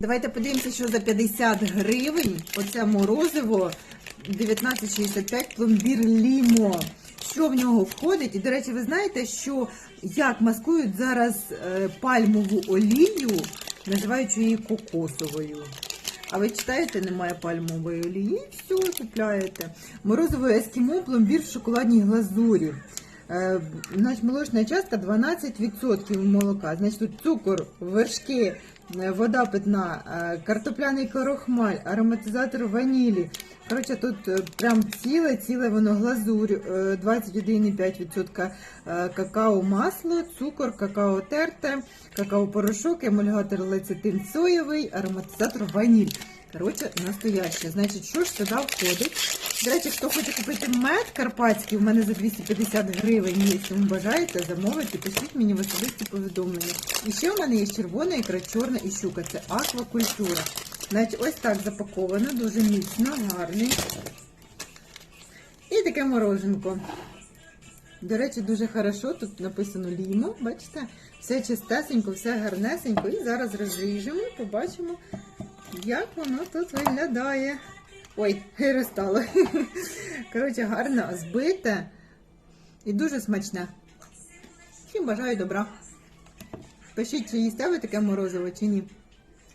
Давайте подивимося, що за 50 гривень оце морозиво 1965 пломбір Лімо. Що в нього входить? І, до речі, ви знаєте, що як маскують зараз е, пальмову олію, називаючи її кокосовою. А ви читаєте, немає пальмової олії, і все, купляєте. Морозиво ескімо, пломбір в шоколадній глазурі. Е, Значить, молочна частка 12% молока. Значить, тут цукор, вершки, е, вода питна, е, картопляний крохмаль, ароматизатор ванілі. Коротше, тут прям ціле, ціле воно глазурь, е, 21,5% е, какао масло, цукор, какао терте, какао порошок, емульгатор лецитин соєвий, ароматизатор ваніль. Коротше, настояще. Значить, що ж сюди входить? До речі, хто хоче купити мед карпатський, у мене за 250 гривень є. Тому бажаєте замовити, пишіть мені в особисті повідомлення. І ще у мене є червона ікра, чорна і щука. Це аквакультура. Значить, ось так запаковано, дуже міцно, гарний. І таке мороженко. До речі, дуже хорошо. Тут написано лімо, бачите? Все чистесенько, все гарнесенько. І зараз розріжемо, побачимо, як воно тут виглядає. Ой, розстало. Коротше, гарно збите і дуже смачне. Всім бажаю добра. Пишіть, чи їсте ви таке морозиво, чи ні.